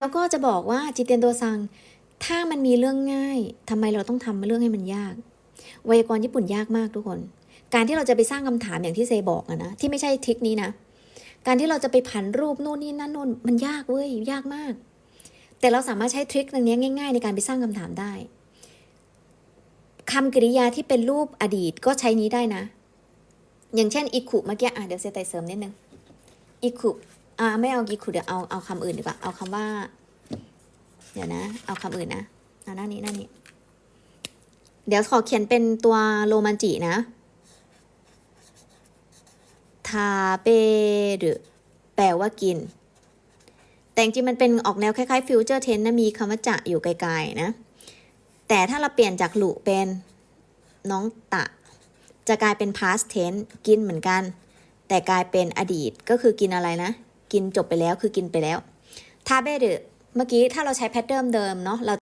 แล้วก็จะบอกว่าจิเตียนโดซัง ถ้ามันมีเรื่องง่ายทำไมเราต้องทำเรื่องให้มันยาก ไวยากรณ์ญี่ปุ่นยากมากทุกคน การที่เราจะไปสร้างคำถามอย่างที่เซบอกอะนะที่ไม่ใช่ทริคนี้นะการที่เราจะไปผันรูปนู่นนี่นั่นนู่นมันยากเว้ยยากมาก แต่เราสามารถใช้ทริคตรงนี้ง่าย ๆ ในการไปสร้างคำถามได้คำกริยาที่เป็นรูปอดีตก็ใช้นี้ได้นะ อย่างเช่นอิคุเมื่อกี้อะเดี๋ยวเซไตเสริมนิดนึงอิคุ อ่าไม่เอาอิคุเดี๋ยวเอาเอาคำอื่นดีกว่า เอาคำว่า เดี๋ยวนะ เอาคำอื่นนะเอาหน้านี้หน้านี้ เดี๋ยวขอเขียนเป็นตัวโรมันจินะทาเปรุแปลว่ากิน แต่จริงมันเป็นออกแนวคล้ายๆฟิวเจอร์เทนนะมีคำว่าจะอยู่ไกลๆนะ แต่ถ้าเราเปลี่ยนจากหลุเป็นน้องตะ จะกลายเป็น past tense กินเหมือนกัน แต่กลายเป็นอดีตก็คือกินอะไรนะ กินจบไปแล้วคือกินไปแล้วทาเบเดเมื่อกี้ถ้าเราใช้แพทเทิร์นเดิมเนาะเรา